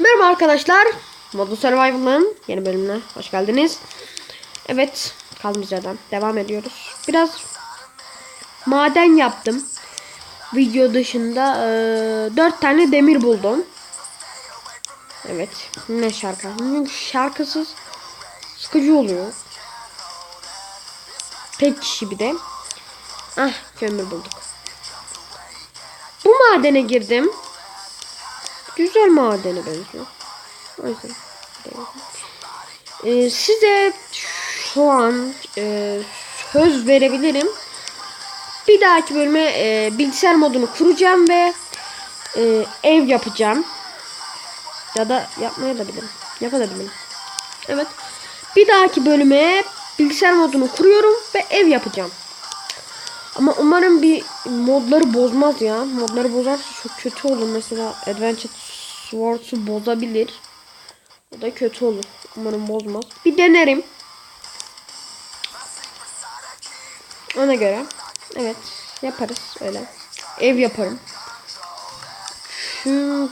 Merhaba arkadaşlar. Modlu Survival'ın yeni bölümüne hoş geldiniz. Evet, kaldığımız yerden devam ediyoruz. Biraz maden yaptım. Video dışında eee, dört tane demir buldum. Evet, ne şarkı? Çünkü şarkısız sıkıcı oluyor. Tek kişi bir de. Ah, kömür bulduk. Bu madene girdim. Güzel madene benziyor. O yüzden Ee, size şu an e, söz verebilirim. Bir dahaki bölüme e, bilgisayar modunu kuracağım ve e, ev yapacağım. Ya da yapmaya da bilirim. Yapabilirim. Evet. Bir dahaki bölüme bilgisayar modunu kuruyorum ve ev yapacağım. Ama umarım bir modları bozmaz ya. Modları bozarsa çok kötü olur. Mesela Adventure Swords'u bozabilir. O da kötü olur. Umarım bozmaz. Bir denerim. Ona göre. Evet. Yaparız öyle. Ev yaparım. Şu,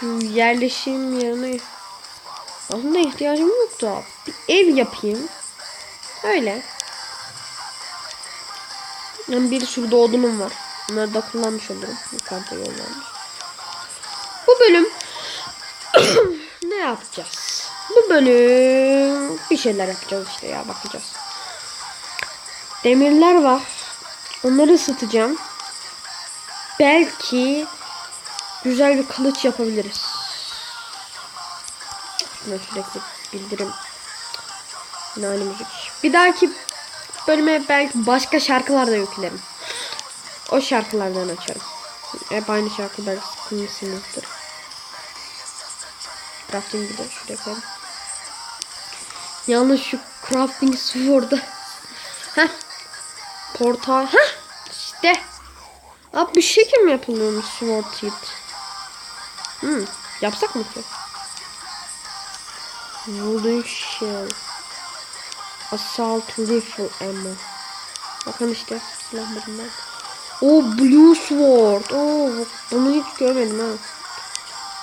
şu yerleşim yerine aslında ihtiyacım yok da bir ev yapayım. Öyle. Yani bir sürü de odunum var. Bunları da kullanmış olurum. Yukarıda yollanmış. Bu bölüm ne yapacağız? Bu bölüm bir şeyler yapacağız işte ya bakacağız. Demirler var. Onları ısıtacağım. Belki güzel bir kılıç yapabiliriz. Şuna sürekli bildirim. Nane müzik. Bir dahaki bölüme belki başka şarkılar da yüklerim. O şarkılardan açarım. Hep aynı şarkılar sıkılmışsınızdır. Crafting bir de şuraya koyalım. Yalnız şu crafting sword'da. Heh. Portal. Heh. İşte. Abi bir şekil mi yapılıyormuş sword teeth? Hmm. Yapsak mı ki? Wooden shell. Assault rifle ammo. Bakın işte silahlarından. O blue sword. Oo bunu hiç görmedim ha.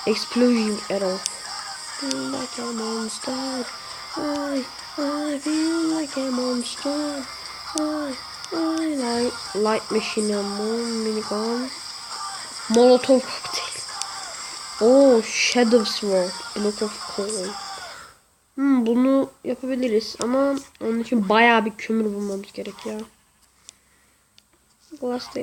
Explosion arrow. Feel like a monster. I, I feel like a monster. I, I like light machine ammo, minigun. Molotov cocktail. Oh, shadow sword. Block of coal. Hmm, bunu yapabiliriz ama onun için bayağı bir kömür bulmamız gerek ya. Glass da.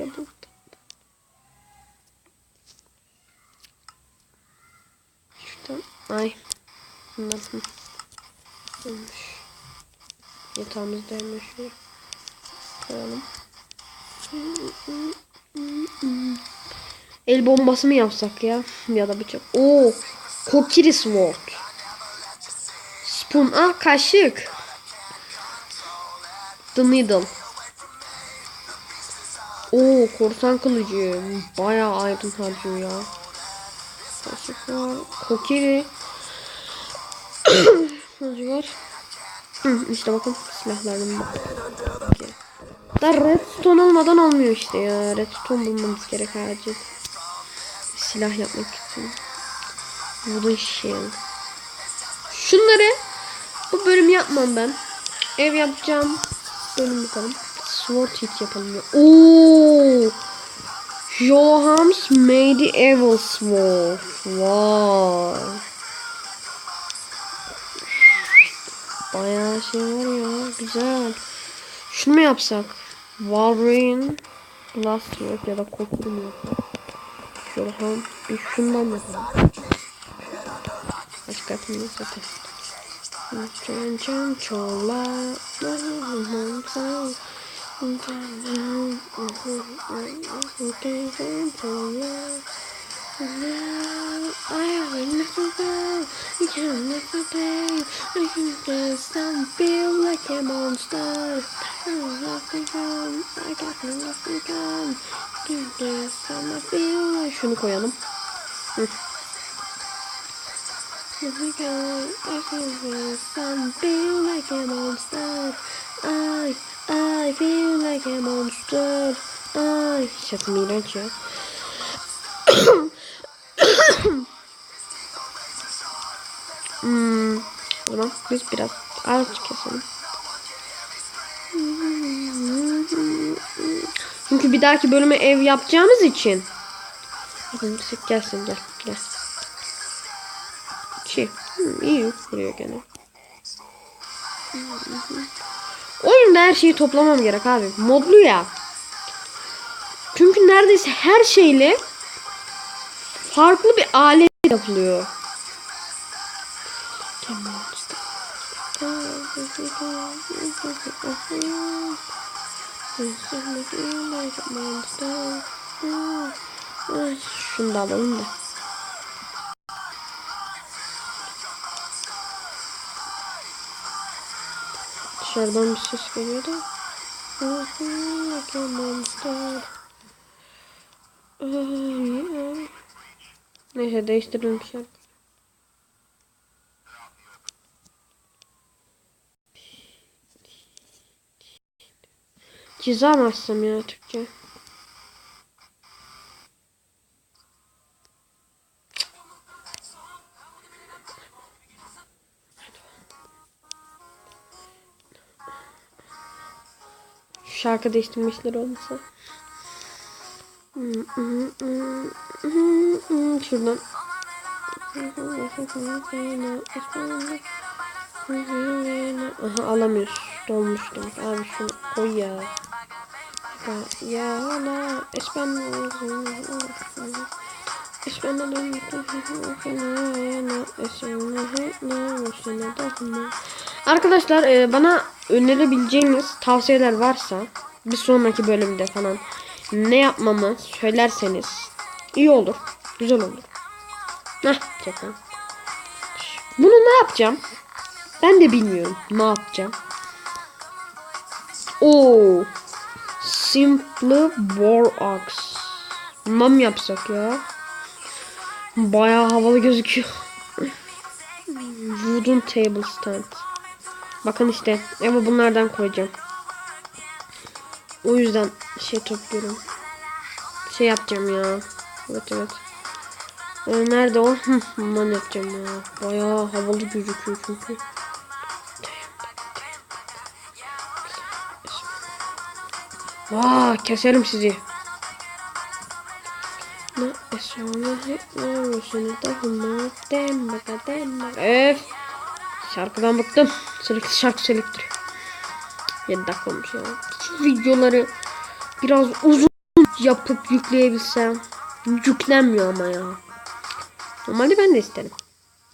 Ay. Bunlar hı. Olmuş. Yatağımızda hemen şöyle koyalım. El bombası mı yapsak ya? Ya da bıçak. Oo, Kokiri Sword. Spoon. Ah kaşık. The Needle. Oo korsan kılıcı. Bayağı aydın harcıyor ya. Kaşık var. Kokiri. Var. İşte bakın silahlarım bak. Da redstone olmadan olmuyor işte ya. Redstone bulmamız gerek acil. Silah yapmak için. Wooden shell. Şunları bu bölüm yapmam ben. Ev yapacağım. Bölüm bakalım. Sword hit yapalım ya. Oo! Johans Medieval Sword. Vay. Bayağı şey var ya. Güzel. Şunu mu yapsak? Wolverine Glass Sword ya da Kokuru mu yapalım? Johan bir şundan yapalım. Başka yapmayız zaten. Can can çola I will never go. You can never pay. I can just don't feel like a monster. I don't nothing gun. I got nothing gun. You just don't feel like. Şunu koyalım. Hı. Go. I feel some feel like a monster. I, I feel like a monster. I. Şaka iğrenç ya. Hmm, o zaman biz biraz ağaç keselim. Çünkü bir dahaki bölüme ev yapacağımız için. Gelsin gel gel. İki. Hmm, iyi vuruyor gene. Oyunda her şeyi toplamam gerek abi. Modlu ya. Çünkü neredeyse her şeyle farklı bir alet yapılıyor. Şunu da. Dışarıdan bir ses geliyor da. Monster. Neyse değiştirelim şarkı. Açsam ya Türkçe? Şarkı değiştirmişler olmasa. Şuradan. Aha alamıyoruz. Abi şunu koy ya. Ya la espen Arkadaşlar e, bana önerebileceğiniz tavsiyeler varsa bir sonraki bölümde falan ne yapmamı söylerseniz iyi olur. Güzel olur. Heh, çekin. Bunu ne yapacağım? Ben de bilmiyorum ne yapacağım. Oo. Simple War Axe. Bundan yapsak ya? Bayağı havalı gözüküyor. Wooden Table Stand. Bakın işte ama bunlardan koyacağım. O yüzden şey topluyorum. Şey yapacağım ya. Evet evet. Ee, nerede o? Bundan yapacağım ya. Bayağı havalı gözüküyor çünkü. Vaa keserim sizi. Öf. Şarkıdan bıktım. Sürekli şarkı söyleyip duruyor. 7 dakika olmuş ya. Şu videoları biraz uzun yapıp yükleyebilsem. Yüklenmiyor ama ya. Normalde ben de isterim.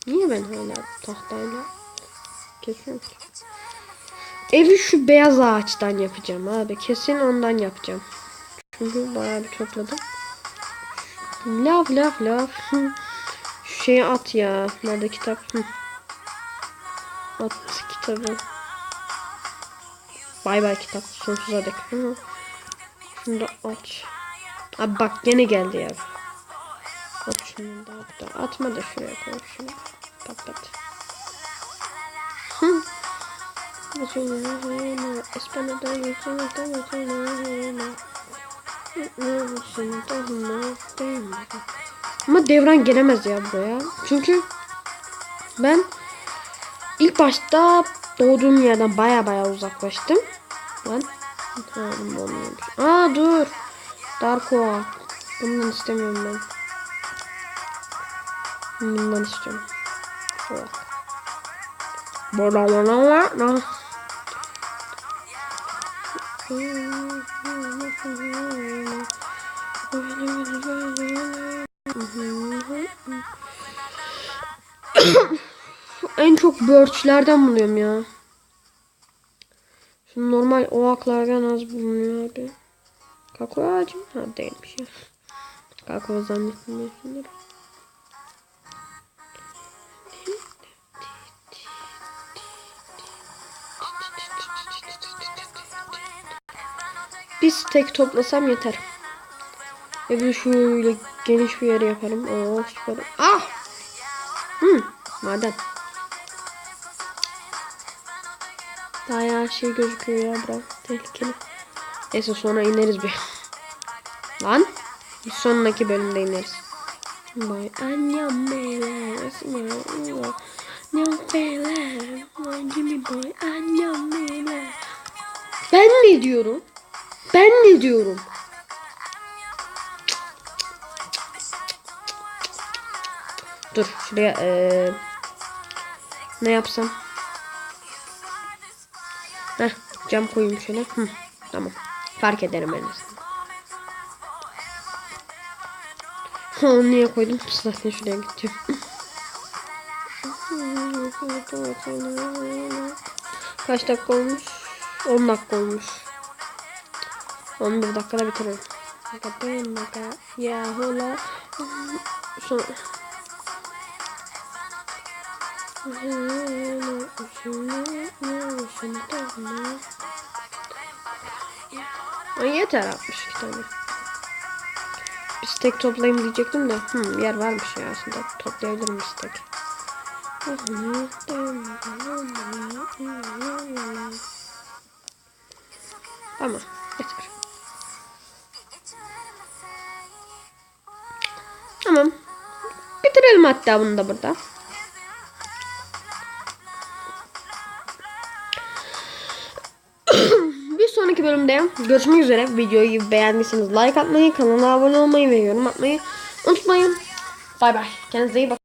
Niye ben hala tahtayla kesiyorum ki? Evi şu beyaz ağaçtan yapacağım abi. Kesin ondan yapacağım. Çünkü bayağı bir topladım. Lav lav lav. Şu şeyi at ya. Nerede kitap? At kitabı. Bay bay kitap. Sonsuza dek. Şunu da aç. Abi bak gene geldi ya. At şunu da at. Atma da şuraya koy şunu. Kapat. Hı. Ama devran gelemez ya buraya. Çünkü ben ilk başta doğduğum yerden baya baya uzaklaştım. Ben. Aa dur. Darko. Bundan istemiyorum ben. Bundan istiyorum. Oh. Bana bana bana. en çok birchlerden buluyorum ya. Şu normal oaklardan az bulunuyor abi. Kakao ağacı mı? Ha değilmiş ya. Kakao zannettim tek toplasam yeter. Evi şöyle geniş bir yere yaparım. Oo süper. Ah! Hmm, maden. Bayağı şey gözüküyor ya bura. Tehlikeli. Neyse sonra ineriz bir. Lan. Bir sonraki bölümde ineriz. Bay annem Jimmy boy, and young fella. Ben ne diyorum? Ben ne diyorum? Dur şuraya eee, ne yapsam? Heh, cam koyayım şöyle. Hı, tamam. Fark ederim en azından. Hı, niye koydum? Zaten şuraya gideceğim. Kaç dakika olmuş? 10 dakika olmuş. 11 dakikada bitiririm. Ya hola. Sonra... Ay yeter 62 tane. Bir stek toplayayım diyecektim de. Hmm, yer varmış ya aslında. Toplayabilirim stek. Tamam. Bitirelim hatta bunu da burada. Bir sonraki bölümde görüşmek üzere. Videoyu beğendiyseniz like atmayı, kanala abone olmayı ve yorum atmayı unutmayın. Bay bay. Kendinize iyi bakın.